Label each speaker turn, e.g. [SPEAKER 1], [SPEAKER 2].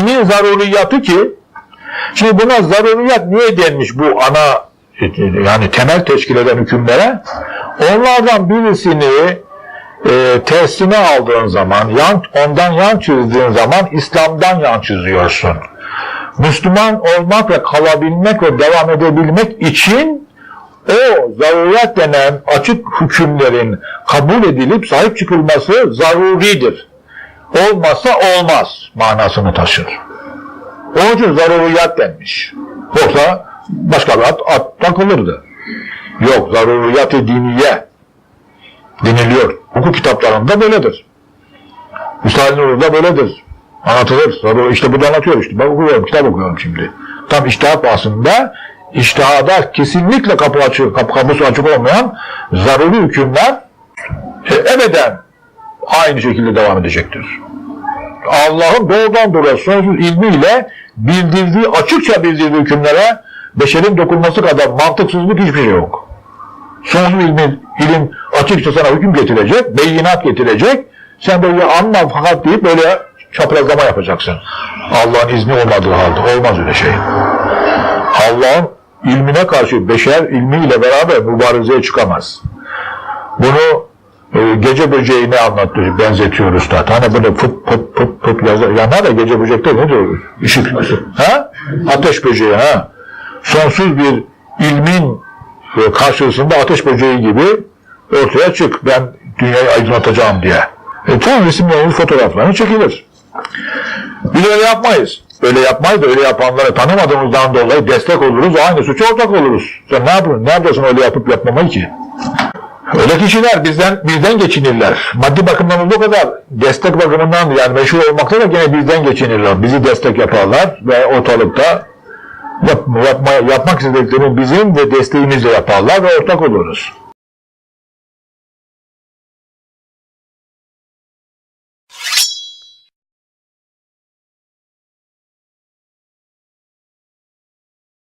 [SPEAKER 1] dinin zaruriyatı ki şimdi buna zaruriyat niye denmiş bu ana yani temel teşkil eden hükümlere onlardan birisini e, tersine aldığın zaman yan, ondan yan çizdiğin zaman İslam'dan yan çiziyorsun. Müslüman olmak ve kalabilmek ve devam edebilmek için o zaruret denen açık hükümlerin kabul edilip sahip çıkılması zaruridir. Olmazsa olmaz manasını taşır. Onun için zaruriyat denmiş. Yoksa başka bir ad, ad takılırdı. Yok, zaruriyat-ı diniye deniliyor. Hukuk kitaplarında böyledir. Müsaaden olur da böyledir. Anlatılır. Zarur, işte burada anlatıyor işte. Ben okuyorum, kitap okuyorum şimdi. Tam iştihat bahsinde iştihada kesinlikle kapı açık, kapı kapısı açık olmayan zaruri hükümler e, ebeden aynı şekilde devam edecektir. Allah'ın doğrudan doğruya sonsuz ilmiyle bildirdiği, açıkça bildirdiği hükümlere beşerin dokunması kadar mantıksızlık hiçbir şey yok. Sonsuz ilmin, ilim açıkça sana hüküm getirecek, beyinat getirecek. Sen böyle anla fakat deyip böyle çaprazlama yapacaksın. Allah'ın izni olmadığı halde. Olmaz öyle şey. Allah'ın ilmine karşı beşer ilmiyle beraber mübarezeye çıkamaz. Bunu e, gece böceğine anlattı, benzetiyor üstad. Hani böyle pıt pıt pıt pıt yazar. Ya nerede gece böcekte ne diyor? Işık. Ha? Ateş böceği ha. Sonsuz bir ilmin e, karşısında ateş böceği gibi ortaya çık. Ben dünyayı aydınlatacağım diye. E, tamam resimleriniz, fotoğraflarını çekilir. Biz öyle yapmayız. Öyle yapmayız da öyle yapanları tanımadığımızdan dolayı destek oluruz, aynı suça ortak oluruz. Sen ne yapıyorsun? Ne yapacaksın öyle yapıp yapmamayı ki? Öyle kişiler bizden bizden geçinirler. Maddi bakımdan bu kadar destek bakımından yani meşhur olmakta da gene bizden geçinirler. Bizi destek yaparlar ve ortalıkta yap, yapma, yapmak istediklerini bizim ve desteğimizle yaparlar ve ortak oluruz.